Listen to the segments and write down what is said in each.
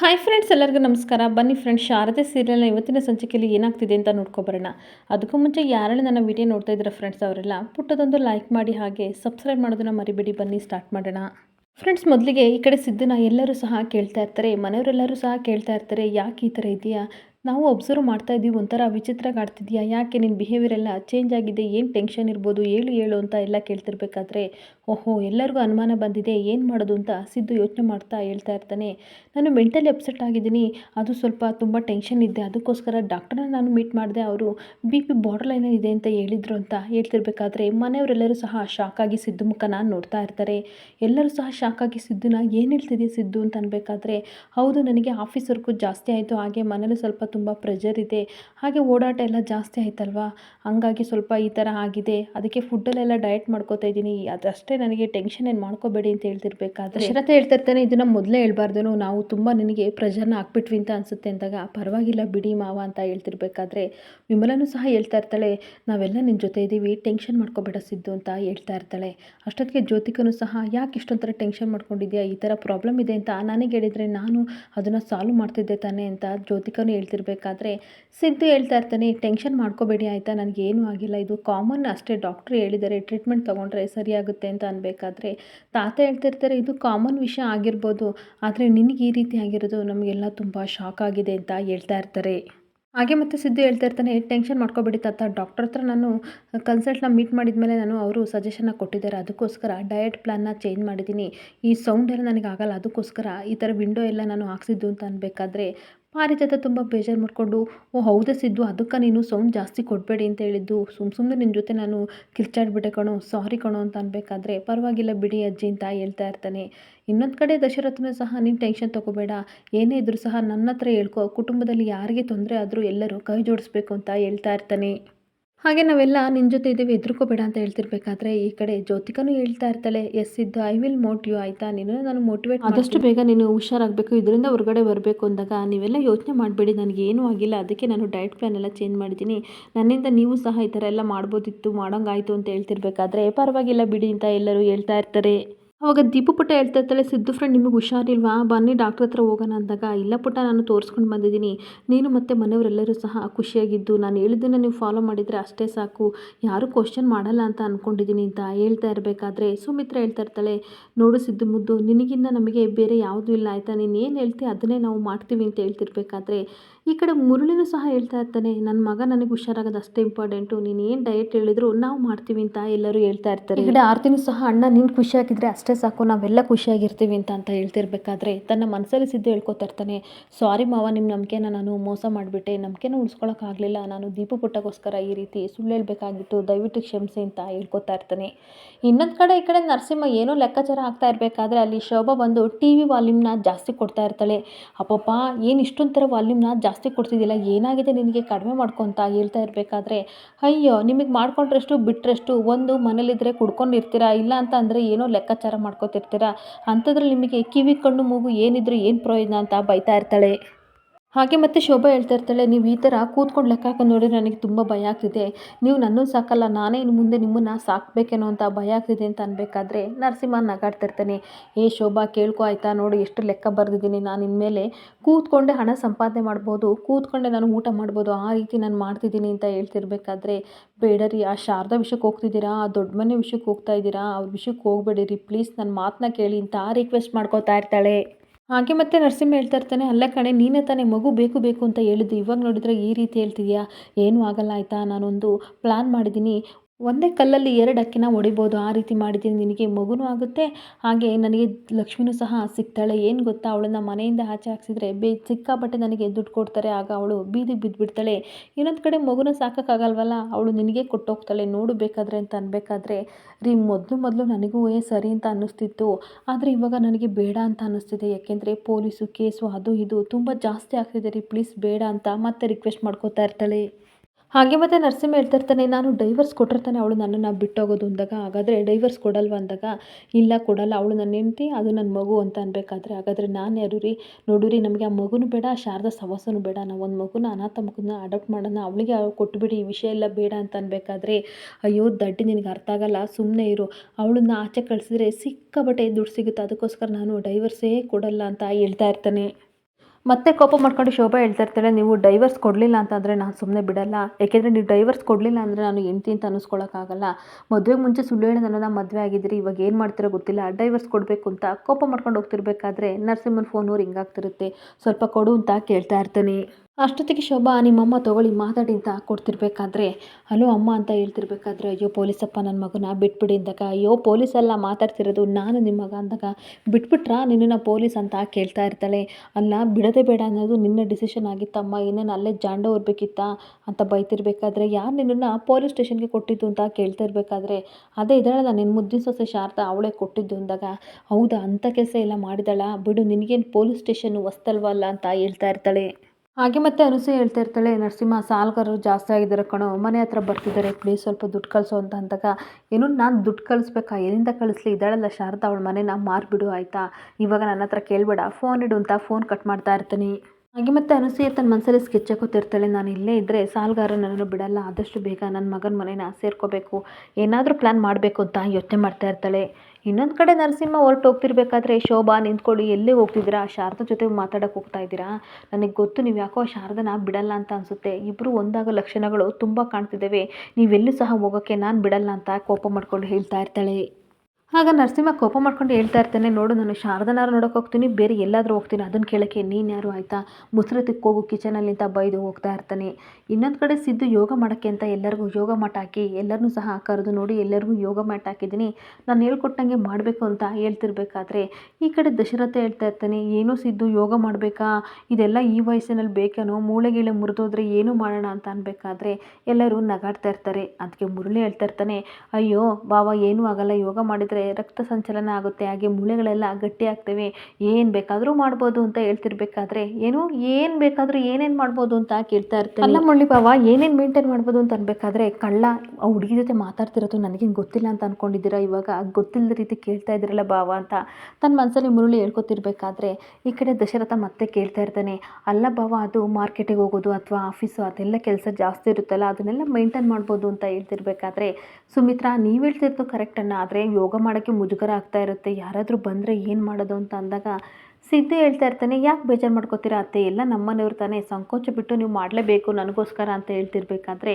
Hi friends ಎಲ್ಲರಿಗೂ ನಮಸ್ಕಾರ. ಬನ್ನಿ ಫ್ರೆಂಡ್ಸ್ ಶಾರದೆ ಸೀರಿಯಲ್ನ ಇವತ್ತಿನ ಸಂಚಿಕೆಯಲ್ಲಿ ಏನಾಗ್ತಿದೆ ಅಂತ ನೋಡ್ಕೊಬರೋಣ. ಅದಕ್ಕೂ ಮುಂಚೆ ಯಾರೆಲ್ಲ ನನ್ನ ವಿಡಿಯೋ ನೋಡ್ತಾ ಇದ್ದಾರೆ ಫ್ರೆಂಡ್ಸ್ ಅವರೆಲ್ಲ, ಪುಟ್ಟದೊಂದು ಲೈಕ್ ಮಾಡಿ ಹಾಗೆ ಸಬ್ಸ್ಕ್ರೈಬ್ ಮಾಡೋದನ್ನ ಮರಿಬೇಡಿ. ಬನ್ನಿ ಸ್ಟಾರ್ಟ್ ಮಾಡೋಣ. ಫ್ರೆಂಡ್ಸ್ ಮೊದಲಿಗೆ ಈ ಕಡೆ ಸಿದ್ದನ ಎಲ್ಲರೂ ಸಹ ಕೇಳ್ತಾ ಇರ್ತಾರೆ. ಮನೆಯವರೆಲ್ಲರೂ ಸಹ ಕೇಳ್ತಾ ಇರ್ತಾರೆ, ಯಾಕೆ ಈ ಥರ ಇದೆಯಾ ನಾವು ಒಬ್ಸರ್ವ್ ಮಾಡ್ತಾ ಇದ್ದೀವಿ, ಒಂಥರ ವಿಚಿತ್ರ ಕಾಡ್ತಿದ್ಯಾ ಯಾಕೆ ನಿನ್ನ ಬಿಹೇವಿಯರ್ ಎಲ್ಲ ಚೇಂಜ್ ಆಗಿದೆ? ಏನು ಟೆನ್ಷನ್ ಇರ್ಬೋದು? ಹೇಳು ಹೇಳು ಅಂತ ಎಲ್ಲ ಕೇಳ್ತಿರ್ಬೇಕಾದ್ರೆ, ಓಹೋ, ಎಲ್ಲರಿಗೂ ಅನುಮಾನ ಬಂದಿದೆ. ಏನು ಮಾಡೋದು ಅಂತ ಸಿದ್ದು ಯೋಚನೆ ಮಾಡ್ತಾ ಹೇಳ್ತಾ ಇರ್ತಾನೆ. ನಾನು ಮೆಂಟಲಿ ಅಪ್ಸೆಟ್ ಆಗಿದ್ದೀನಿ. ಅದು ಸ್ವಲ್ಪ ತುಂಬ ಟೆನ್ಷನ್ ಇದೆ. ಅದಕ್ಕೋಸ್ಕರ ಡಾಕ್ಟರ್ನ ನಾನು ಮೀಟ್ ಮಾಡಿದೆ. ಅವರು ಬಿ ಪಿ ಬಾರ್ಡರ್ ಲೈನ್ ಇದೆ ಅಂತ ಹೇಳಿದರು ಅಂತ ಹೇಳ್ತಿರ್ಬೇಕಾದ್ರೆ, ಮನೆಯವರೆಲ್ಲರೂ ಸಹ ಶಾಕ್ ಆಗಿ ಸಿದ್ದು ಮುಖನ ನೋಡ್ತಾ ಇರ್ತಾರೆ. ಎಲ್ಲರೂ ಸಹ ಶಾಕ್ ಆಗಿ ಸಿದ್ದುನ ಏನು ಹೇಳ್ತಿದೆಯಾ ಸಿದ್ದು ಅಂತ ಅನ್ಬೇಕಾದ್ರೆ, ಹೌದು, ನನಗೆ ಆಫೀಸ್ ವರ್ಕು ಜಾಸ್ತಿ ಆಯಿತು. ಹಾಗೆ ಮನೇಲಿ ಸ್ವಲ್ಪ ತುಂಬ ಪ್ರೆಷರ್ ಇದೆ. ಹಾಗೆ ಓಡಾಟ ಎಲ್ಲ ಜಾಸ್ತಿ ಆಯ್ತಲ್ವಾ? ಹಂಗಾಗಿ ಸ್ವಲ್ಪ ಈ ಥರ ಆಗಿದೆ. ಅದಕ್ಕೆ ಫುಡ್ಡಲ್ಲೆಲ್ಲ ಡಯಟ್ ಮಾಡ್ಕೋತಾ ಇದ್ದೀನಿ. ಅದಷ್ಟೇ ನನಗೆ ಟೆನ್ಷನ್ ಏನು ಮಾಡ್ಕೋಬೇಡಿ ಅಂತ ಹೇಳ್ತಿರ್ಬೇಕಾದ್ರೆ. ಶ್ರತೆ ಹೇಳ್ತಾ ಇರ್ತಾನೆ, ಇದನ್ನು ಮೊದಲೇ ಹೇಳ್ಬಾರ್ದು ನಾವು ತುಂಬ ನಿನಗೆ ಪ್ರೆಷರ್ನ ಹಾಕ್ಬಿಟ್ವಿ ಅಂತ ಅನಿಸುತ್ತೆ ಅಂದಾಗ, ಪರವಾಗಿಲ್ಲ ಬಿಡಿ ಮಾವ ಅಂತ ಹೇಳ್ತಿರ್ಬೇಕಾದ್ರೆ. ವಿಮಲನೂ ಸಹ ಹೇಳ್ತಾ ಇರ್ತಾಳೆ, ನಾವೆಲ್ಲ ನಿನ್ನ ಜೊತೆ ಇದ್ದೀವಿ ಟೆನ್ಷನ್ ಮಾಡ್ಕೋಬೇಡ ಸಿದ್ದು ಅಂತ ಹೇಳ್ತಾ ಇರ್ತಾಳೆ. ಅಷ್ಟೊತ್ತಿಗೆ ಜ್ಯೋತಿಕನು ಸಹ, ಯಾಕೆ ಇಷ್ಟೊಂಥರ ಟೆನ್ಷನ್ ಮಾಡ್ಕೊಂಡಿದ್ಯಾ? ಈ ಥರ ಪ್ರಾಬ್ಲಮ್ ಇದೆ ಅಂತ ನನಗೆ ಹೇಳಿದರೆ ನಾನು ಅದನ್ನು ಸಾಲ್ವ್ ಮಾಡ್ತಿದ್ದೆ ತಾನೇ ಅಂತ ಜ್ಯೋತಿಕನು ಹೇಳ್ತಿರ್ಬೇಕಾದ್ರೆ ಸಿದ್ದು ಹೇಳ್ತಾ ಇರ್ತಾನೆ, ಟೆನ್ಷನ್ ಮಾಡ್ಕೋಬೇಡಿ ಆಯಿತಾ ನನಗೇನು ಆಗಿಲ್ಲ, ಇದು ಕಾಮನ್ ಅಷ್ಟೇ, ಡಾಕ್ಟ್ರು ಹೇಳಿದ್ದಾರೆ, ಟ್ರೀಟ್ಮೆಂಟ್ ತೊಗೊಂಡ್ರೆ ಸರಿಯಾಗುತ್ತೆ ಅಂತ ಅನ್ಬೇಕಾದ್ರೆ, ತಾತ ಹೇಳ್ತಿರ್ತಾರೆ, ಇದು ಕಾಮನ್ ವಿಷಯ ಆಗಿರ್ಬೋದು, ಆದರೆ ನಿನಗೆ ಈ ರೀತಿ ಆಗಿರೋದು ನಮಗೆಲ್ಲ ತುಂಬ ಶಾಕ್ ಆಗಿದೆ ಅಂತ ಹೇಳ್ತಾ ಇರ್ತಾರೆ. ಹಾಗೆ ಮತ್ತೆ ಸಿದ್ದು ಹೇಳ್ತಾ ಇರ್ತಾನೆ, ಟೆನ್ಷನ್ ಮಾಡ್ಕೋಬೇಡಿ ತಾತ, ಡಾಕ್ಟರ್ ಹತ್ರ ನಾನು ಕನ್ಸಲ್ಟ್ನ ಮೀಟ್ ಮಾಡಿದ ಮೇಲೆ ನಾನು ಅವರು ಸಜೆಷನ್ನ ಕೊಟ್ಟಿದ್ದಾರೆ, ಅದಕ್ಕೋಸ್ಕರ ಡಯಟ್ ಪ್ಲಾನ್ನ ಚೇಂಜ್ ಮಾಡಿದ್ದೀನಿ, ಈ ಸೌಂಡ್ ಎಲ್ಲ ನನಗೆ ಆಗಲ್ಲ, ಅದಕ್ಕೋಸ್ಕರ ಈ ಥರ ವಿಂಡೋ ಎಲ್ಲ ನಾನು ಹಾಕ್ಸಿದ್ದು ಅಂತ ಅನ್ಬೇಕಾದ್ರೆ ಪಾರಿಜಾತ ತುಂಬ ಬೇಜಾರು ಮಾಡಿಕೊಂಡು, ಓ ಹೌದಾ ಸಿದ್ದು, ಅದಕ್ಕೆ ನೀನು ಸೌಂಡ್ ಜಾಸ್ತಿ ಕೊಡಬೇಡಿ ಅಂತ ಹೇಳಿದ್ದು. ಸುಮ್ಮ ಸುಮ್ಮನೆ ನಿನ್ನ ಜೊತೆ ನಾನು ಕಿರ್ಚಾಡ್ಬಿಟ್ಟೆ ಕಣೋ, ಸಾರಿ ಕಣೋ ಅಂತ ಅನ್ಬೇಕಾದ್ರೆ ಪರವಾಗಿಲ್ಲ ಬಿಡಿ ಅಜ್ಜಿ ಅಂತ ಹೇಳ್ತಾ ಇರ್ತಾನೆ. ಇನ್ನೊಂದು ಕಡೆ ದಶರಥನ ಸಹ, ನೀನು ಟೆನ್ಷನ್ ತೊಗೋಬೇಡ. ಏನೇ ಇದ್ರೂ ಸಹ ನನ್ನ ಹತ್ರ ಹೇಳ್ಕೊ, ಕುಟುಂಬದಲ್ಲಿ ಯಾರಿಗೆ ತೊಂದರೆ ಆದರೂ ಎಲ್ಲರೂ ಕೈ ಜೋಡಿಸ್ಬೇಕು ಅಂತ ಹೇಳ್ತಾ ಇರ್ತಾನೆ. ಹಾಗೆ ನಾವೆಲ್ಲ ನಿನ್ನ ಜೊತೆ ಇದ್ದೇವೆ, ಹೆದರ್ಕೋಬೇಡ ಅಂತ ಹೇಳ್ತಿರ್ಬೇಕಾದ್ರೆ ಈ ಕಡೆ ಜ್ಯೋತಿಕನೂ ಹೇಳ್ತಾ ಇರ್ತಾಳೆ ಎಸ್ ಇದ್ದು ಐ ವಿಲ್ ಮೋಟ್ಯೂ ಆಯ್ತಾ? ನೀನು ನಾನು ಮೋಟಿವೇಟ್ ಆದಷ್ಟು ಬೇಗ ನೀನು ಹುಷಾರಾಗಬೇಕು, ಇದರಿಂದ ಹೊರಗಡೆ ಬರಬೇಕು ಅಂದಾಗ ನೀವೆಲ್ಲ ಯೋಚನೆ ಮಾಡಬೇಡಿ, ನನಗೆ ಏನೂ ಆಗಿಲ್ಲ, ಅದಕ್ಕೆ ನಾನು ಡಯಟ್ ಪ್ಲಾನ್ ಎಲ್ಲ ಚೇಂಜ್ ಮಾಡಿದ್ದೀನಿ. ನನ್ನಿಂದ ನೀವು ಸಹ ಈ ಥರ ಎಲ್ಲ ಮಾಡ್ಬೋದಿತ್ತು, ಮಾಡೋಂಗಾಯಿತು ಅಂತ ಹೇಳ್ತಿರ್ಬೇಕಾದ್ರೆ ಪರವಾಗಿಲ್ಲ ಬಿಡಿ ಅಂತ ಎಲ್ಲರೂ ಹೇಳ್ತಾ ಇರ್ತಾರೆ. ಅವಾಗ ದೀಪು ಪುಟ್ಟ ಹೇಳ್ತಾ ಇರ್ತಾಳೆ ಸಿದ್ದು ಫ್ರೆಂಡ್ ನಿಮಗೆ ಹುಷಾರಿಲ್ವಾ? ಬನ್ನಿ ಡಾಕ್ಟ್ರ್ ಹತ್ರ ಹೋಗೋಣ ಅಂದಾಗ. ಇಲ್ಲ ಪುಟ್ಟ, ನಾನು ತೋರಿಸ್ಕೊಂಡು ಬಂದಿದ್ದೀನಿ. ನೀನು ಮತ್ತು ಮನೆಯವರೆಲ್ಲರೂ ಸಹ ಖುಷಿಯಾಗಿದ್ದು, ನಾನು ಹೇಳಿದ್ದನ್ನು ನೀವು ಫಾಲೋ ಮಾಡಿದರೆ ಅಷ್ಟೇ ಸಾಕು. ಯಾರೂ ಕ್ವಶನ್ ಮಾಡಲ್ಲ ಅಂತ ಅಂದ್ಕೊಂಡಿದ್ದೀನಿ ಅಂತ ಹೇಳ್ತಾ ಇರಬೇಕಾದ್ರೆ. ಸುಮಿತ್ರ ಹೇಳ್ತಾ ಇರ್ತಾಳೆ, ನೋಡು ಸಿದ್ದು ಮುದ್ದು, ನಿನಗಿನ್ನ ನಮಗೆ ಬೇರೆ ಯಾವುದೂ ಇಲ್ಲ ಆಯಿತಾ? ನೀನು ಏನು ಹೇಳ್ತೀವಿ ಅದನ್ನೇ ನಾವು ಮಾಡ್ತೀವಿ ಅಂತ ಹೇಳ್ತಿರ್ಬೇಕಾದ್ರೆ. ಈ ಕಡೆ ಮುರುಳಿನೂ ಸಹ ಹೇಳ್ತಾ ಇರ್ತಾನೆ ನನ್ನ ಮಗ ನನಗೆ ಹುಷಾರಾಗೋದು ಅಷ್ಟೇ ಇಂಪಾರ್ಟೆಂಟು ನೀನು ಏನು ಡಯಟ್ ಹೇಳಿದ್ರು ನಾವು ಮಾಡ್ತೀವಿ ಅಂತ ಎಲ್ಲರೂ ಹೇಳ್ತಾ ಇರ್ತಾರೆ. ಈ ಕಡೆ ಆರ್ತಿನೂ ಸಹ, ಅಣ್ಣ, ನೀನು ಖುಷಿಯಾಗಿದ್ದರೆ ಅಷ್ಟೇ ಸಾಕು, ನಾವೆಲ್ಲ ಖುಷಿಯಾಗಿರ್ತೀವಿ ಅಂತ ಅಂತ ಹೇಳ್ತಿರ್ಬೇಕಾದ್ರೆ ತನ್ನ ಮನಸ್ಸಲ್ಲಿ ಸಿದ್ದು ಹೇಳ್ಕೊತಾ ಇರ್ತಾನೆ ಸಾರಿ ಮಾವ ನಿಮ್ಮ ನಂಬಿಕೆನ ನಾನು ಮೋಸ ಮಾಡಿಬಿಟ್ಟೆ. ನಂಬಿಕೆನ ಉಳಿಸ್ಕೊಳಕ್ಕಾಗಲಿಲ್ಲ. ನಾನು ದೀಪ ಪುಟ್ಟಗೋಸ್ಕರ ಈ ರೀತಿ ಸುಳ್ಳು ಹೇಳಬೇಕಾಗಿತ್ತು. ದಯವಿಟ್ಟು ಕ್ಷಮಿಸಿ ಅಂತ ಹೇಳ್ಕೊತಾ ಇರ್ತಾನೆ ಇನ್ನೊಂದು ಕಡೆ ಈ ಕಡೆ ನರಸಿಂಹ ಏನೋ ಲೆಕ್ಕಾಚಾರ ಆಗ್ತಾ ಇರಬೇಕಾದ್ರೆ ಅಲ್ಲಿ ಶೋಭಾ ಬಂದು ಟಿ ವಿ ವಾಲ್ಯೂಮ್ನ ಜಾಸ್ತಿ ಕೊಡ್ತಾ ಇರ್ತಾಳೆ ಅಪ್ಪಪ್ಪ, ಏನು ಇಷ್ಟೊಂದು ಥರ ವಾಲ್ಯೂಮ್ನ ಜಾಸ್ತಿ ಕೊಡ್ತಿದ್ದಿಲ್ಲ ಏನಾಗಿದೆ ನಿನಗೆ? ಕಡಿಮೆ ಮಾಡ್ಕೊತ ಹೇಳ್ತಾ ಇರಬೇಕಾದ್ರೆ, ಅಯ್ಯೋ, ನಿಮಗೆ ಮಾಡ್ಕೊಂಡ್ರಷ್ಟು ಬಿಟ್ಟರಷ್ಟು ಒಂದು ಮನೇಲಿದ್ದರೆ ಕುಡ್ಕೊಂಡಿರ್ತೀರಾ? ಇಲ್ಲ ಅಂತ ಅಂದರೆ ಏನೋ ಲೆಕ್ಕಾಚಾರ ಮಾಡ್ಕೊತಿರ್ತೀರಾ? ಅಂಥದ್ರಲ್ಲಿ ನಿಮಗೆ ಕಿವಿ ಕಣ್ಣು ಮೂಗು ಏನಿದ್ರೆ ಏನು ಪ್ರಯೋಜನ ಅಂತ ಬೈತಾ ಇರ್ತಾಳೆ. ಹಾಗೆ ಮತ್ತೆ ಶೋಭಾ ಹೇಳ್ತಾ ಇರ್ತಾಳೆ, ನೀವು ಈ ಥರ ಕೂತ್ಕೊಂಡು ಲೆಕ್ಕ ಹಾಕೊಂಡು ನೋಡಿ ನನಗೆ ತುಂಬ ಭಯ ಆಗ್ತಿದೆ. ನೀವು ನನ್ನೂ ಸಾಕಲ್ಲ, ನಾನೇ ಇನ್ನು ಮುಂದೆ ನಿಮ್ಮನ್ನು ಸಾಕಬೇಕೇನೋ ಅಂತ ಭಯ ಆಗ್ತಿದೆ ಅಂತ ಅನ್ಬೇಕಾದ್ರೆ ನರಸಿಂಹ ನಗಾಡ್ತಿರ್ತಾನೆ ಏ ಶೋಭಾ, ಕೇಳ್ಕೊ ಆಯಿತಾ? ನೋಡಿ, ಎಷ್ಟು ಲೆಕ್ಕ ಬರೆದಿದ್ದೀನಿ. ನಾನು ಇನ್ಮೇಲೆ ಕೂತ್ಕೊಂಡೆ ಹಣ ಸಂಪಾದನೆ ಮಾಡ್ಬೋದು. ಕೂತ್ಕೊಂಡೆ ನಾನು ಊಟ ಮಾಡ್ಬೋದು. ಆ ರೀತಿ ನಾನು ಮಾಡ್ತಿದ್ದೀನಿ ಅಂತ ಹೇಳ್ತಿರ್ಬೇಕಾದ್ರೆ ಬೇಡರಿ ಆ ಶಾರದಾ ವಿಷಯಕ್ಕೆ ಹೋಗ್ತಿದ್ದೀರಾ? ಆ ದೊಡ್ಡ ಮನೆ ವಿಷಯಕ್ಕೆ ಹೋಗ್ತಾ ಇದ್ದೀರಾ? ಅವ್ರ ವಿಷಯಕ್ಕೆ ಹೋಗ್ಬೇಡಿರಿ ಪ್ಲೀಸ್ ನನ್ನ ಮಾತನ್ನ ಕೇಳಿ ಅಂತ ರಿಕ್ವೆಸ್ಟ್ ಮಾಡ್ಕೋತಾ ಇರ್ತಾಳೆ. ಹಾಗೆ ಮತ್ತೆ ನರಸಿಂಹ ಹೇಳ್ತಾ ಇರ್ತಾನೆ, ಅಲ್ಲ ಕಣೆ, ನೀನೇ ತಾನೇ ಮಗು ಬೇಕು ಬೇಕು ಅಂತ ಹೇಳಿದ್ದು. ಇವಾಗ ನೋಡಿದ್ರೆ ಈ ರೀತಿ ಹೇಳ್ತಿದ್ಯಾ? ಏನೂ ಆಗಲ್ಲ ಆಯಿತಾ? ನಾನೊಂದು ಪ್ಲ್ಯಾನ್ ಮಾಡಿದ್ದೀನಿ. ಒಂದೇ ಕಲ್ಲಲ್ಲಿ ಎರಡು ಅಕ್ಕಿನ ಹೊಡಿಬೋದು ಆ ರೀತಿ ಮಾಡಿದ್ದೀನಿ ನಿನಗೆ ಮಗುನೂ ಆಗುತ್ತೆ. ಹಾಗೆ ನನಗೆ ಲಕ್ಷ್ಮಿನೂ ಸಹ ಸಿಗ್ತಾಳೆ. ಏನು ಗೊತ್ತಾ? ಅವಳನ್ನ ಮನೆಯಿಂದ ಆಚೆ ಹಾಕ್ಸಿದ್ರೆ ಬೇ, ಸಿಕ್ಕಾಪಟ್ಟೆ ನನಗೆ ದುಡ್ಡು ಕೊಡ್ತಾರೆ. ಆಗ ಅವಳು ಬೀದಿಗೆ ಬಿದ್ದುಬಿಡ್ತಾಳೆ ಇನ್ನೊಂದು ಕಡೆ ಮಗುನ ಸಾಕೋಕ್ಕಾಗಲ್ವಲ್ಲ? ಅವಳು ನಿನಗೆ ಕೊಟ್ಟೋಗ್ತಾಳೆ. ನೋಡು ಬೇಕಾದ್ರೆ ಅಂತ ಅನ್ಬೇಕಾದ್ರೆ. ರೀ, ಮೊದಲು ಮೊದಲು ನನಗೂ ಏ, ಸರಿ ಅಂತ ಅನ್ನಿಸ್ತಿತ್ತು. ಆದರೆ ಇವಾಗ ನನಗೆ ಬೇಡ ಅಂತ ಅನ್ನಿಸ್ತಿದೆ. ಯಾಕೆಂದರೆ ಪೊಲೀಸು, ಕೇಸು, ಅದು ಇದು ತುಂಬ ಜಾಸ್ತಿ ಆಗ್ತಿದೆ ರೀ. ಪ್ಲೀಸ್ ಬೇಡ ಅಂತ ಮತ್ತೆ ರಿಕ್ವೆಸ್ಟ್ ಮಾಡ್ಕೋತಾ ಇರ್ತಾಳೆ. ಹಾಗೆ ಮತ್ತೆ ನರಸಿಂಹ ಹೇಳ್ತಿರ್ತಾನೆ ನಾನು ಡೈವರ್ಸ್ ಕೊಟ್ಟಿರ್ತಾನೆ ಅವಳು ನನ್ನನ್ನು ಬಿಟ್ಟೋಗೋದು ಅಂದಾಗ, ಹಾಗಾದರೆ ಡೈವರ್ಸ್ ಕೊಡಲ್ವ ಅಂದಾಗ, ಇಲ್ಲ, ಕೊಡಲ್ಲ, ಅವಳು ನನ್ನ ಹೆಂಡತಿ, ಅದು ನನ್ನ ಮಗು ಅಂತ ಅನ್ಬೇಕಾದ್ರೆ, ಹಾಗಾದರೆ ನಾನು ಯಾರು ರೀ? ನೋಡು ರೀ ನಮಗೆ ಆ ಮಗುನೂ ಬೇಡ ಶಾರದಾ ಸವಾಸನೂ ಬೇಡ, ನಾವು ಒಂದು ಮಗುನ, ಅನಾಥ ಮಗುನ ಅಡಾಪ್ಟ್ ಮಾಡೋಣ, ಅವಳಿಗೆ ಕೊಟ್ಟುಬಿಡಿ ಈ ವಿಷಯ ಎಲ್ಲ ಬೇಡ ಅಂತ ಅನ್ಬೇಕಾದ್ರೆ, ಅಯ್ಯೋ, ದಡ್ಡಿ ನಿನಗೆ ಅರ್ಥ ಆಗಲ್ಲ ಸುಮ್ಮನೆ ಇರು, ಅವಳನ್ನ ಆಚೆ ಕಳಿಸಿದ್ರೆ ಸಿಕ್ಕಾಬಟ್ಟೆ ದುಡ್ಡು ಸಿಗುತ್ತೆ, ಅದಕ್ಕೋಸ್ಕರ ನಾನು ಡೈವರ್ಸೇ ಕೊಡಲ್ಲ ಅಂತ ಹೇಳ್ತಾ ಇರ್ತಾನೆ. ಮತ್ತೆ ಕೋಪ ಮಾಡ್ಕೊಂಡು ಶೋಭಾ ಹೇಳ್ತಾ ಇರ್ತಾಳೆ, ನೀವು ಡೈವರ್ಸ್ ಕೊಡಲಿಲ್ಲ ಅಂತಂದರೆ ನಾನು ಸುಮ್ಮನೆ ಬಿಡಲ್ಲ. ಏಕೆಂದರೆ ನೀವು ಡೈವರ್ಸ್ ಕೊಡಲಿಲ್ಲ ಅಂದರೆ ನಾನು ಹೆಂಡ್ತಿ ಅಂತ ಅನ್ನಿಸ್ಕೊಳಕ್ಕಾಗಲ್ಲ ಮದುವೆಗೆ ಮುಂಚೆ ಸುಳ್ಳು ಹೇಳಿ ನನ್ನ ಮದುವೆ ಆಗಿದ್ದೀರಿ, ಇವಾಗ ಏನು ಮಾಡ್ತಿರೋ ಗೊತ್ತಿಲ್ಲ. ಡೈವರ್ಸ್ ಕೊಡಬೇಕು ಅಂತ ಕೋಪ ಮಾಡ್ಕೊಂಡು ಹೋಗ್ತಿರ್ಬೇಕಾದ್ರೆ ನರಸಿಂಹನ ಫೋನ್ ರಿಂಗ್ ಆಗ್ತಿರುತ್ತೆ ಸ್ವಲ್ಪ ಕೊಡು ಅಂತ ಕೇಳ್ತಾ ಇರ್ತಾನೆ. ಅಷ್ಟೊತ್ತಿಗೆ ಶೋಭಾ, ನಿಮ್ಮಮ್ಮ ತಗೊಳ್ಳಿ ಮಾತಾಡಿ ಅಂತ ಕೊಡ್ತಿರ್ಬೇಕಾದ್ರೆ, ಹಲೋ ಅಮ್ಮ ಅಂತ ಹೇಳ್ತಿರ್ಬೇಕಾದ್ರೆ, ಅಯ್ಯೋ ಪೊಲೀಸಪ್ಪ ನನ್ನ ಮಗನ ಬಿಟ್ಬಿಡಿ ಅಂದಾಗ, ಅಯ್ಯೋ ಪೊಲೀಸ್ ಎಲ್ಲ ಮಾತಾಡ್ತಿರೋದು, ನಾನು ನಿಮ್ಮ ಮಗ ಅಂದಾಗ, ಬಿಟ್ಬಿಟ್ರಾ ನಿನ್ನನ್ನು ಪೊಲೀಸ್ ಅಂತ ಕೇಳ್ತಾ ಇರ್ತಾಳೆ, ಅಲ್ಲ ಬಿಡದೆ ಬೇಡ ಅನ್ನೋದು ನಿನ್ನ ಡಿಸಿಷನ್ ಆಗಿತ್ತಮ್ಮ ಇನ್ನೇನು ಅಲ್ಲೇ ಜಾಂಡ ಹೊರ್ಬೇಕಿತ್ತಾ ಅಂತ ಬೈತಿರ್ಬೇಕಾದ್ರೆ, ಯಾರು ನಿನ್ನನ್ನು ಪೊಲೀಸ್ ಸ್ಟೇಷನ್ಗೆ ಕೊಟ್ಟಿದ್ದು ಅಂತ ಕೇಳ್ತಾ ಇರಬೇಕಾದ್ರೆ, ಅದೇ ಇದ್ದಾಳಲ್ಲ ನಿನ್ನ ಮುದ್ದಿನ ಸೊಸೆ ಶಾರದಾ ಅವಳೇ ಕೊಟ್ಟಿದ್ದು ಅಂದಾಗ, ಹೌದಾ ಅಂಥ ಕೆಲಸ ಎಲ್ಲ ಮಾಡಿದಾಳ, ಬಿಡು ನಿನಗೇನು ಪೊಲೀಸ್ ಸ್ಟೇಷನ್ನು ಹೊಸ್ತಲ್ವಲ್ಲ ಅಂತ ಹೇಳ್ತಾ ಇರ್ತಾಳೆ. ಹಾಗೆ ಮತ್ತೆ ಅನುಸೂಯ ಹೇಳ್ತಾ ಇರ್ತಾಳೆ, ನರಸಿಂಹ ಸಾಲಗಾರರು ಜಾಸ್ತಿ ಆಗಿದ್ದಾರೆ ಕಣೋ, ಮನೆ ಹತ್ರ ಬರ್ತಿದ್ದಾರೆ ಪ್ಲೀಸ್ ಸ್ವಲ್ಪ ದುಡ್ಡು ಕಳಿಸು ಅಂತ ಅಂದಾಗ, ಏನು ನಾನು ದುಡ್ಡು ಕಳಿಸ್ಬೇಕಾ, ಎಲ್ಲಿಂದ ಕಳಿಸ್ಲಿ, ಇದ್ದಾಳಲ್ಲ ಶಾರದಾ ಅವಳ ಮನೆನ, ಮಾರಿಬಿಡು ಆಯಿತಾ, ಇವಾಗ ನನ್ನ ಹತ್ರ ಕೇಳಬೇಡ ಫೋನ್ ಇಡು ಅಂತ ಫೋನ್ ಕಟ್ ಮಾಡ್ತಾ ಇರ್ತೀನಿ. ಹಾಗೆ ಮತ್ತೆ ಅನುಸೂಯ ತನ್ನ ಮನಸ್ಸಲ್ಲಿ ಸ್ಕೆಚ್ ಹಾಕೋತಿರ್ತಾಳೆ ನಾನು ಇಲ್ಲೇ ಇದ್ದರೆ ಸಾಲಗಾರ ನನ್ನನ್ನು ಬಿಡಲ್ಲ, ಆದಷ್ಟು ಬೇಗ ನನ್ನ ಮಗನ ಮನೇನ ಸೇರ್ಕೋಬೇಕು, ಏನಾದರೂ ಪ್ಲ್ಯಾನ್ ಮಾಡಬೇಕು ಅಂತ ಯೋಚನೆ ಮಾಡ್ತಾ ಇರ್ತಾಳೆ. ಇನ್ನೊಂದು ಕಡೆ ನರಸಿಂಹ ಹೊರಟು ಹೋಗ್ತಿರ್ಬೇಕಾದ್ರೆ ಶೋಭಾ ನಿಂತ್ಕೊಳ್ಳಿ ಎಲ್ಲಿ ಹೋಗ್ತಿದ್ದೀರಾ? ಶಾರದ ಜೊತೆ ಮಾತಾಡಕ್ಕೆ ಹೋಗ್ತಾ ಇದ್ದೀರಾ? ನನಗೆ ಗೊತ್ತು ನೀವು ಯಾಕೋ ಶಾರದನ ಬಿಡಲ್ಲ ಅಂತ ಅನಿಸುತ್ತೆ. ಇಬ್ಬರು ಒಂದಾಗೋ ಲಕ್ಷಣಗಳು ತುಂಬ ಕಾಣ್ತಿದ್ದಾವೆ. ನೀವೆಲ್ಲೂ ಸಹ ಹೋಗೋಕ್ಕೆ ನಾನು ಬಿಡಲ್ಲ ಅಂತ ಕೋಪ ಮಾಡ್ಕೊಂಡು ಹೇಳ್ತಾ ಇರ್ತಾಳೆ. ಆಗ ನರಸಿಂಹ ಕೋಪ ಮಾಡ್ಕೊಂಡು ಹೇಳ್ತಾ ಇರ್ತಾನೆ, ನೋಡು, ನಾನು ಶಾರದನಾರು ನೋಡೋಕೆ ಹೋಗ್ತೀನಿ, ಬೇರೆ ಎಲ್ಲಾದರೂ ಹೋಗ್ತೀನಿ. ಅದನ್ನು ಕೇಳೋಕ್ಕೆ ನೀನು ಯಾರು ಆಯಿತಾ? ಮುಸ್ರ ತಿಕ್ಕೋಗು ಕಿಚನಲ್ಲಿ ಅಂತ ಬೈದು ಹೋಗ್ತಾ ಇರ್ತಾನೆ. ಇನ್ನೊಂದು ಕಡೆ ಸಿದ್ದು ಯೋಗ ಮಾಡೋಕ್ಕೆ ಅಂತ ಎಲ್ಲರಿಗೂ ಯೋಗ ಮ್ಯಾಟ್ ಹಾಕಿ ಎಲ್ಲರನ್ನೂ ಸಹ ಕರೆದು ನೋಡಿ ಎಲ್ಲರಿಗೂ ಯೋಗ ಮ್ಯಾಟ್ ಹಾಕಿದ್ದೀನಿ. ನಾನು ಹೇಳ್ಕೊಟ್ಟಂಗೆ ಮಾಡಬೇಕು ಅಂತ ಹೇಳ್ತಿರ್ಬೇಕಾದ್ರೆ, ಈ ಕಡೆ ದಶರಥ ಹೇಳ್ತಾ ಇರ್ತಾನೆ, ಏನೋ ಸಿದ್ದು, ಯೋಗ ಮಾಡಬೇಕಾ? ಇದೆಲ್ಲ ಈ ವಯಸ್ಸಿನಲ್ಲಿ ಬೇಕೇನೋ? ಮೂಳೆ ಗೀಳೆ ಮುರಿದೋದ್ರೆ ಏನು ಮಾಡೋಣ ಅಂತ ಅನ್ಬೇಕಾದ್ರೆ ಎಲ್ಲರೂ ನಗಾಡ್ತಾ ಇರ್ತಾರೆ. ಅದಕ್ಕೆ ಮುರಳಿ ಹೇಳ್ತಾ ಇರ್ತಾನೆ, ಅಯ್ಯೋ, ಬಾವ, ಏನೂ ಆಗಲ್ಲ, ಯೋಗ ಮಾಡಿದರೆ ರಕ್ತ ಸಂಚಲನ ಆಗುತ್ತೆ, ಹಾಗೆ ಮೂಳೆಗಳೆಲ್ಲ ಗಟ್ಟಿ ಆಗ್ತವೆ ಏನು ಬೇಕಾದರೂ ಮಾಡ್ಬೋದು ಅಂತ ಹೇಳ್ತಿರ್ಬೇಕಾದ್ರೆ ಏನು ಏನು ಬೇಕಾದರೂ ಏನೇನು ಮಾಡ್ಬೋದು ಅಂತ ಕೇಳ್ತಾ ಇರ್ತಾರೆ ಅಲ್ಲ ಮುರಳಿ ಬಾವ, ಏನೇನು ಮೇಂಟೈನ್ ಮಾಡ್ಬೋದು ಅಂತ ಅನ್ಬೇಕಾದ್ರೆ ಕಳ್ಳ, ಆ ಹುಡುಗಿ ಜೊತೆ ಮಾತಾಡ್ತಿರೋದು ನನಗೇನು ಗೊತ್ತಿಲ್ಲ ಅಂತ ಅನ್ಕೊಂಡಿದ್ದೀರಾ ಇವಾಗ? ಗೊತ್ತಿಲ್ಲದ ರೀತಿ ಕೇಳ್ತಾ ಇದ್ದೀರಲ್ಲ ಬಾವ ಅಂತ. ತನ್ನ ಮನಸ್ಸಲ್ಲಿ ಮುರುಳಿ ಹೇಳ್ಕೊತಿರ್ಬೇಕಾದ್ರೆ ಈ ಕಡೆ ದಶರಥ ಮತ್ತೆ ಕೇಳ್ತಾ ಇರ್ತಾನೆ. ಅಲ್ಲ ಬಾವ, ಅದು ಮಾರ್ಕೆಟಿಗೆ ಹೋಗೋದು ಅಥವಾ ಆಫೀಸು, ಅದೆಲ್ಲ ಕೆಲಸ ಜಾಸ್ತಿ ಇರುತ್ತಲ್ಲ, ಅದನ್ನೆಲ್ಲ ಮೇಂಟೈನ್ ಮಾಡ್ಬೋದು ಅಂತ ಹೇಳ್ತಿರ್ಬೇಕಾದ್ರೆ, ಸುಮಿತ್ರಾ, ನೀವು ಹೇಳ್ತಿರೋದು ಕರೆಕ್ಟನ್ನು ಆದರೆ ಯೋಗ ಮಾಡೋಕ್ಕೆ ಮುಜುಗರ ಆಗ್ತಾ ಇರುತ್ತೆ. ಯಾರಾದರೂ ಬಂದರೆ ಏನು ಮಾಡೋದು ಅಂತ ಅಂದಾಗ ಸಿದ್ದು ಹೇಳ್ತಾ ಇರ್ತಾನೆ, ಯಾಕೆ ಬೇಜಾರು ಮಾಡ್ಕೋತೀರಾ ಅತ್ತೆ? ಎಲ್ಲ ನಮ್ಮನೆಯವ್ರು ತಾನೇ, ಸಂಕೋಚ ಬಿಟ್ಟು ನೀವು ಮಾಡಲೇಬೇಕು, ನನಗೋಸ್ಕರ ಅಂತ ಹೇಳ್ತಿರ್ಬೇಕಾದ್ರೆ,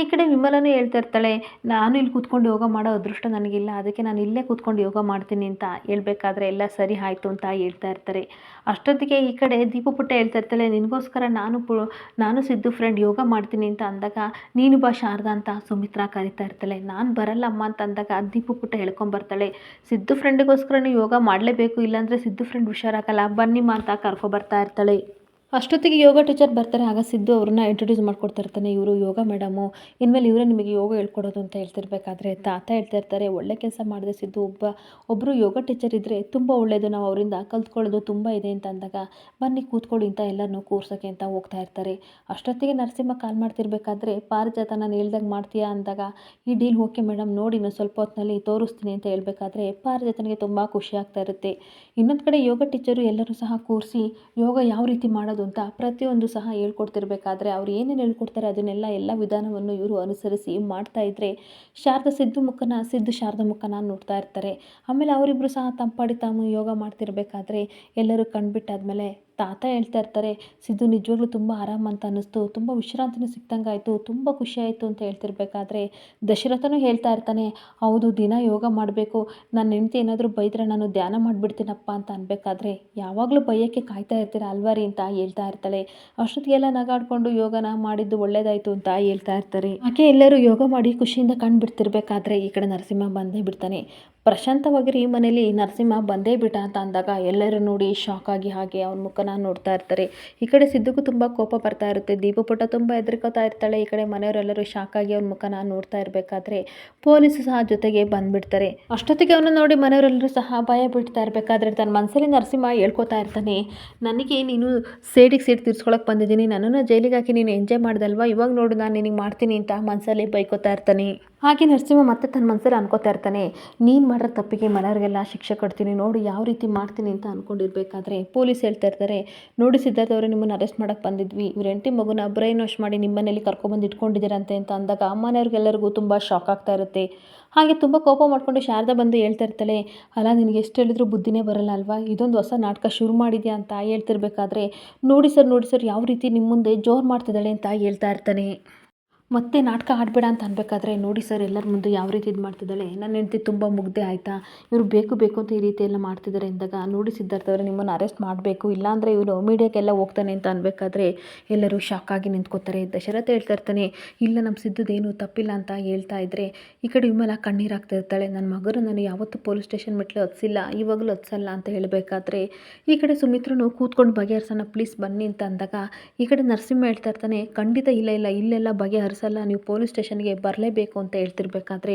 ಈ ಕಡೆ ವಿಮಲನೂ ಹೇಳ್ತಾ ಇರ್ತಾಳೆ, ನಾನು ಇಲ್ಲಿ ಕೂತ್ಕೊಂಡು ಯೋಗ ಮಾಡೋ ಅದೃಷ್ಟ ನನಗಿಲ್ಲ, ಅದಕ್ಕೆ ನಾನು ಇಲ್ಲೇ ಕೂತ್ಕೊಂಡು ಯೋಗ ಮಾಡ್ತೀನಿ ಅಂತ ಹೇಳಬೇಕಾದ್ರೆ, ಎಲ್ಲ ಸರಿ ಆಯಿತು ಅಂತ ಹೇಳ್ತಾ ಇರ್ತಾರೆ. ಅಷ್ಟೊತ್ತಿಗೆ ಈ ಕಡೆ ದೀಪು ಪುಟ್ಟ ಹೇಳ್ತಾ ಇರ್ತಾಳೆ, ನಿನಗೋಸ್ಕರ ನಾನು ನಾನು ಸಿದ್ದು ಫ್ರೆಂಡ್ ಯೋಗ ಮಾಡ್ತೀನಿ ಅಂತ ಅಂದಾಗ, ನೀನು ಬಾ ಶಾರದಾ ಅಂತ ಸುಮಿತ್ರಾ ಕರಿತಾ ಇರ್ತಾಳೆ. ನಾನು ಬರಲ್ಲಮ್ಮ ಅಂತ ಅಂದಾಗ, ದೀಪು ಪುಟ್ಟ ಹೇಳ್ಕೊಂಬರ್ತಾಳೆ ಸಿದ್ದು ಫ್ರೆಂಡಿಗೋಸ್ಕರನೂ ಯೋಗ ಮಾಡಲೇಬೇಕು, ಇಲ್ಲಾಂದರೆ ಸಿದ್ದು ಫ್ರೆಂಡ್ ಹುಷಾರಾಗಲ್ಲ ಬನ್ನಿಮ್ಮ ಅಂತ ಕರ್ಕೊಬರ್ತಾ ಇರ್ತಾಳೆ. ಅಷ್ಟೊತ್ತಿಗೆ ಯೋಗ ಟೀಚರ್ ಬರ್ತಾರೆ, ಆಗ ಸಿದ್ದು ಅವ್ರನ್ನ ಇಂಟ್ರೊಡ್ಯೂಸ್ ಮಾಡ್ಕೊಡ್ತಾ ಇರ್ತಾನೆ ಇವರು ಯೋಗ ಮೇಡಮು, ಇನ್ಮೇಲೆ ಇವರೇ ನಿಮಗೆ ಯೋಗ ಹೇಳ್ಕೊಡೋದು ಅಂತ ಹೇಳ್ತಿರ್ಬೇಕಾದ್ರೆ ತಾತ ಹೇಳ್ತಾ ಇರ್ತಾರೆ ಒಳ್ಳೆ ಕೆಲಸ ಮಾಡಿದೆ ಸಿದ್ದು, ಒಬ್ಬ ಒಬ್ಬರು ಯೋಗ ಟೀಚರ್ ಇದ್ದರೆ ತುಂಬ ಒಳ್ಳೆಯದು ನಾವು ಅವರಿಂದ ಕಲ್ತ್ಕೊಳ್ಳೋದು ತುಂಬ ಇದೆ ಅಂತ ಅಂದಾಗ, ಬನ್ನಿ ಕೂತ್ಕೊಳ್ಳಿ ಅಂತ ಎಲ್ಲರನ್ನೂ ಕೂರ್ಸೋಕ್ಕೆ ಅಂತ ಹೋಗ್ತಾ ಇರ್ತಾರೆ. ಅಷ್ಟೊತ್ತಿಗೆ ನರಸಿಂಹ ಕಾಲ್ ಮಾಡ್ತಿರ್ಬೇಕಾದ್ರೆ ಪಾರಿಜಾತ ನಾನು ಹೇಳ್ದಾಗ ಮಾಡ್ತೀಯಾ ಅಂದಾಗ, ಈ ಡೀಲ್ ಓಕೆ ಮೇಡಮ್ ನೋಡಿ ನಾನು ಸ್ವಲ್ಪ ಹೊತ್ತಿನಲ್ಲಿ ತೋರಿಸ್ತೀನಿ ಅಂತ ಹೇಳಬೇಕಾದ್ರೆ, ಪಾರಿಜಾತನಿಗೆ ತುಂಬ ಖುಷಿ ಆಗ್ತಾ ಇರುತ್ತೆ. ಇನ್ನೊಂದು ಕಡೆ ಯೋಗ ಟೀಚರು ಎಲ್ಲರೂ ಸಹ ಕೂರಿಸಿ, ಯೋಗ ಯಾವ ರೀತಿ ಮಾಡೋದು ಅಂತ ಪ್ರತಿಯೊಂದು ಸಹ ಹೇಳ್ಕೊಡ್ತಿರ್ಬೇಕಾದ್ರೆ ಅವ್ರು ಏನೇನು ಹೇಳ್ಕೊಡ್ತಾರೆ ಅದನ್ನೆಲ್ಲ ಎಲ್ಲ ವಿಧಾನವನ್ನು ಇವರು ಅನುಸರಿಸಿ ಮಾಡ್ತಾ ಇದ್ದರೆ ಶಾರದಾ ಸಿದ್ದು ಮುಖನ, ಸಿದ್ದು ಶಾರದಾ ಮುಖನ ನೋಡ್ತಾ ಇರ್ತಾರೆ. ಆಮೇಲೆ ಅವರಿಬ್ಬರು ಸಹ ತಂಪಾಡಿ ತಾವು ಯೋಗ ಮಾಡ್ತಿರ್ಬೇಕಾದ್ರೆ ಎಲ್ಲರೂ ಕಣ್ಬಿಟ್ಟಾದ್ಮೇಲೆ ತಾತ ಹೇಳ್ತಾ ಇರ್ತಾರೆ, ಸಿದ್ದು ನಿಜವಾಗ್ಲೂ ತುಂಬ ಆರಾಮ ಅಂತ ಅನ್ನಿಸ್ತು. ತುಂಬ ವಿಶ್ರಾಂತಿನೂ ಸಿಕ್ತಂಗೆ ಆಯಿತು ತುಂಬ ಖುಷಿ ಆಯಿತು ಅಂತ ಹೇಳ್ತಿರ್ಬೇಕಾದ್ರೆ ದಶರಥನೂ ಹೇಳ್ತಾ ಇರ್ತಾನೆ, ಹೌದು, ದಿನ ಯೋಗ ಮಾಡಬೇಕು. ನನ್ನ ಹೆಂಡ್ತಿ ಏನಾದರೂ ಬೈದರೆ ನಾನು ಧ್ಯಾನ ಮಾಡಿಬಿಡ್ತೀನಪ್ಪ ಅಂತ ಅನ್ಬೇಕಾದ್ರೆ ಯಾವಾಗಲೂ ಬೈಯೋಕ್ಕೆ ಕಾಯ್ತಾ ಇರ್ತೀರ ಅಲ್ವಾರಿ? ಅಂತ ಹೇಳ್ತಾ ಇರ್ತಾಳೆ. ಅಷ್ಟೊತ್ತಿಗೆಲ್ಲ ನಗಾಡ್ಕೊಂಡು ಯೋಗನ ಮಾಡಿದ್ದು ಒಳ್ಳೇದಾಯಿತು ಅಂತ ಹೇಳ್ತಾ ಇರ್ತಾರೆ. ಆಕೆ ಎಲ್ಲರೂ ಯೋಗ ಮಾಡಿ ಖುಷಿಯಿಂದ ಕಂಡುಬಿಡ್ತಿರ್ಬೇಕಾದ್ರೆ ಈ ಕಡೆ ನರಸಿಂಹ ಬಂದೇ ಬಿಡ್ತಾನೆ. ಪ್ರಶಾಂತವಾಗಿರಿ, ಈ ಮನೇಲಿ ನರಸಿಂಹ ಬಂದೇ ಬಿಟ್ಟ ಅಂತ ಅಂದಾಗ ಎಲ್ಲರೂ ನೋಡಿ ಶಾಕ್ ಆಗಿ ಹಾಗೆ ಅವನ ಮುಖನ ನೋಡ್ತಾ ಇರ್ತಾರೆ. ಈ ಕಡೆ ಸಿದ್ದಕ್ಕೂ ತುಂಬ ಕೋಪ ಬರ್ತಾ ಇರುತ್ತೆ. ದೀಪಪುಟ ತುಂಬ ಹೆದರ್ಕೋತಾ ಇರ್ತಾಳೆ. ಈ ಕಡೆ ಮನೆಯವರೆಲ್ಲರೂ ಶಾಕ್ ಆಗಿ ಅವನ ಮುಖನ ನೋಡ್ತಾ ಇರಬೇಕಾದ್ರೆ ಪೊಲೀಸು ಸಹ ಜೊತೆಗೆ ಬಂದ್ಬಿಡ್ತಾರೆ. ಅಷ್ಟೊತ್ತಿಗೆ ಅವನ ನೋಡಿ ಮನೆಯವರೆಲ್ಲರೂ ಸಹ ಭಯ ಬಿಡ್ತಾ ಇರಬೇಕಾದ್ರೆ ತನ್ನ ಮನಸ್ಸಲ್ಲಿ ನರಸಿಂಹ ಹೇಳ್ಕೊತಾ ಇರ್ತಾನೆ, ನನಗೆ ನೀನು ಸೇಡಿಗೆ ಸೇಡ್ ತೀರ್ಸ್ಕೊಳಕ್ಕೆ ಬಂದಿದ್ದೀನಿ. ನನ್ನನ್ನು ಜೈಲಿಗೆ ಹಾಕಿ ನೀನು ಎಂಜಾಯ್ ಮಾಡ್ದಲ್ವಾ? ಇವಾಗ ನೋಡು ನಾನು ನಿನಗೆ ಮಾಡ್ತೀನಿ ಅಂತ ಮನಸ್ಸಲ್ಲಿ ಬೈಕೋತಾ ಇರ್ತಾನೆ. ಹಾಗೆ ನರಸಿಂಹ ಮತ್ತೆ ತನ್ನ ಮನಸ್ಸಲ್ಲಿ ಅನ್ಕೋತಾ ಇರ್ತಾನೆ, ನೀನು ಮಾಡಿರೋ ತಪ್ಪಿಗೆ ಮನೆಯವ್ರಿಗೆಲ್ಲ ಶಿಕ್ಷೆ ಕೊಡ್ತೀನಿ, ನೋಡಿ ಯಾವ ರೀತಿ ಮಾಡ್ತೀನಿ ಅಂತ ಅಂದ್ಕೊಂಡಿರ್ಬೇಕಾದ್ರೆ ಪೊಲೀಸ್ ಹೇಳ್ತಾ ಇರ್ತಾರೆ. ನೋಡಿ ಸಿದ್ಧಾರ್ಥ ಅವರೇ, ನಿಮ್ಮನ್ನು ಅರೆಸ್ಟ್ ಮಾಡೋಕ್ಕೆ ಬಂದಿದ್ವಿ. ಇವ್ರ ಎಂಟಿ ಮಗುನ ಬ್ರೈನ್ ವಾಶ್ ಮಾಡಿ ನಿಮ್ಮ ಮನೇಲಿ ಕರ್ಕೊಬಂದು ಇಟ್ಕೊಂಡಿದ್ದೀರಂತೆ ಅಂತ ಅಂದಾಗ ಮನೆಯವ್ರಿಗೆಲ್ಲರಿಗೂ ತುಂಬ ಶಾಕ್ ಆಗ್ತಾ ಇರುತ್ತೆ. ಹಾಗೆ ತುಂಬ ಕೋಪ ಮಾಡಿಕೊಂಡು ಶಾರದಾ ಬಂದು ಹೇಳ್ತಾ ಇರ್ತಾಳೆ, ಅಲ್ಲ, ನಿನಗೆ ಎಷ್ಟು ಹೇಳಿದ್ರು ಬುದ್ಧಿನೇ ಬರಲ್ಲ ಅಲ್ವಾ? ಇದೊಂದು ಹೊಸ ನಾಟಕ ಶುರು ಮಾಡಿದ್ಯಾ? ಅಂತ ಹೇಳ್ತಿರ್ಬೇಕಾದ್ರೆ, ನೋಡಿ ಸರ್ ನೋಡಿ ಸರ್, ಯಾವ ರೀತಿ ನಿಮ್ಮ ಮುಂದೆ ಜೋರು ಮಾಡ್ತಿದ್ದಾಳೆ ಅಂತ ಹೇಳ್ತಾ ಇರ್ತಾನೆ. ಮತ್ತೆ ನಾಟಕ ಆಡಬೇಡ ಅಂತ ಅನ್ಬೇಕಾದ್ರೆ ನೋಡಿ ಸರ್, ಎಲ್ಲರ ಮುಂದೆ ಯಾವ ರೀತಿ ಇದು ಮಾಡ್ತಿದ್ದಾಳೆ. ನನ್ನ ಹೆಂಡತಿ ತುಂಬ ಮುಗ್ದೆ ಆಯಿತಾ? ಇವರು ಬೇಕು ಬೇಕು ಅಂತ ಈ ರೀತಿ ಎಲ್ಲ ಮಾಡ್ತಿದ್ದಾರೆ ಅಂದಾಗ ನೋಡಿ ಸಿದ್ಧಾರ್ಥ ಅವರು, ನಿಮ್ಮನ್ನು ಅರೆಸ್ಟ್ ಮಾಡಬೇಕು. ಇಲ್ಲಾಂದರೆ ಇವನು ಮೀಡಿಯಾಕ್ಕೆಲ್ಲ ಹೋಗ್ತಾನೆ ಅಂತ ಅನ್ಬೇಕಾದ್ರೆ ಎಲ್ಲರೂ ಶಾಕ್ ಆಗಿ ನಿಂತ್ಕೋತಾರೆ ದಶರಥ ಹೇಳ್ತಾ ಇರ್ತಾನೆ, ಇಲ್ಲ ನಮ್ಮ ಸಿದ್ಧದೇನು ತಪ್ಪಿಲ್ಲ ಅಂತ ಹೇಳ್ತಾ ಇದ್ದರೆ ಈ ಕಡೆ ವಿಮಲ ಕಣ್ಣೀರು ಹಾಕ್ತಾ ಇರ್ತಾಳೆ. ನನ್ನ ಮಗರು ನಾನು ಯಾವತ್ತೂ ಪೊಲೀಸ್ ಸ್ಟೇಷನ್ ಮೆಟ್ಲು ಹತ್ಸಿಲ್ಲ, ಇವಾಗಲೂ ಹತ್ಸಲ್ಲ ಅಂತ ಹೇಳಬೇಕಾದ್ರೆ ಈ ಕಡೆ ಸುಮಿತ್ರನು ಕೂತ್ಕೊಂಡು ಬಗೆಹರಿಸೋಣ ಪ್ಲೀಸ್ ಬನ್ನಿ ಅಂತ ಅಂದಾಗ ಈ ಕಡೆ ನರಸಿಂಹ ಹೇಳ್ತಾ ಇರ್ತಾನೆ, ಖಂಡಿತ ಇಲ್ಲ ಇಲ್ಲ, ಇಲ್ಲೆಲ್ಲ ಬಗೆಹರಿಸಲ್ಲ ನೀವು ಪೊಲೀಸ್ ಸ್ಟೇಷನ್ಗೆ ಬರಲೇಬೇಕು ಅಂತ ಹೇಳ್ತಿರ್ಬೇಕಾದ್ರೆ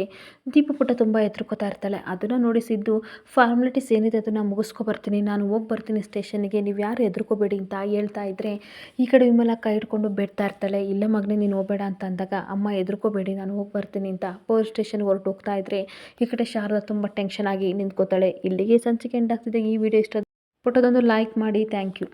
ದೀಪ ಪುಟ್ಟ ತುಂಬ ಎತ್ರುಕೋತಾ ಇರ್ತಾಳೆ. ಅದನ್ನು ನೋಡಿಸಿದ್ದು ಫಾರ್ಮಾಲಿಟೀಸ್ ಏನಿದೆ ಅದನ್ನು ಮುಗಿಸ್ಕೊ ಬರ್ತೀನಿ. ನಾನು ಹೋಗಿ ಬರ್ತೀನಿ ಸ್ಟೇಷನ್ಗೆ. ನೀವು ಯಾರು ಎದುರ್ಕೋಬೇಡಿ ಅಂತ ಹೇಳ್ತಾ ಇದ್ದರೆ ಈ ಕಡೆ ವಿಮಲ ಕೈ ಹಿಡ್ಕೊಂಡು ಬೇಡ್ತಾ ಇರ್ತಾಳೆ. ಇಲ್ಲ ಮಗನೇ, ನೀನು ಹೋಗಬೇಡ ಅಂತ ಅಂದಾಗ, ಅಮ್ಮ, ಎದುರ್ಕೋಬೇಡಿ. ನಾನು ಹೋಗಿ ಬರ್ತೀನಿ ಅಂತ ಪೊಲೀಸ್ ಸ್ಟೇಷನ್ಗೆ ಹೊರಟು ಹೋಗ್ತಾ ಇದ್ದರೆ ಈ ಕಡೆ ಶಾರದಾ ತುಂಬ ಟೆನ್ಷನ್ ಆಗಿ ನಿಂತ್ಕೋತಾಳೆ. ಇಲ್ಲಿಗೆ ಸಂಚಿಕೆ ಎಂಡ್ ಆಗ್ತಿದೆ. ಈ ವಿಡಿಯೋ ಇಷ್ಟ ಪುಟ್ಟದೊಂದು ಲೈಕ್ ಮಾಡಿ. Thank you.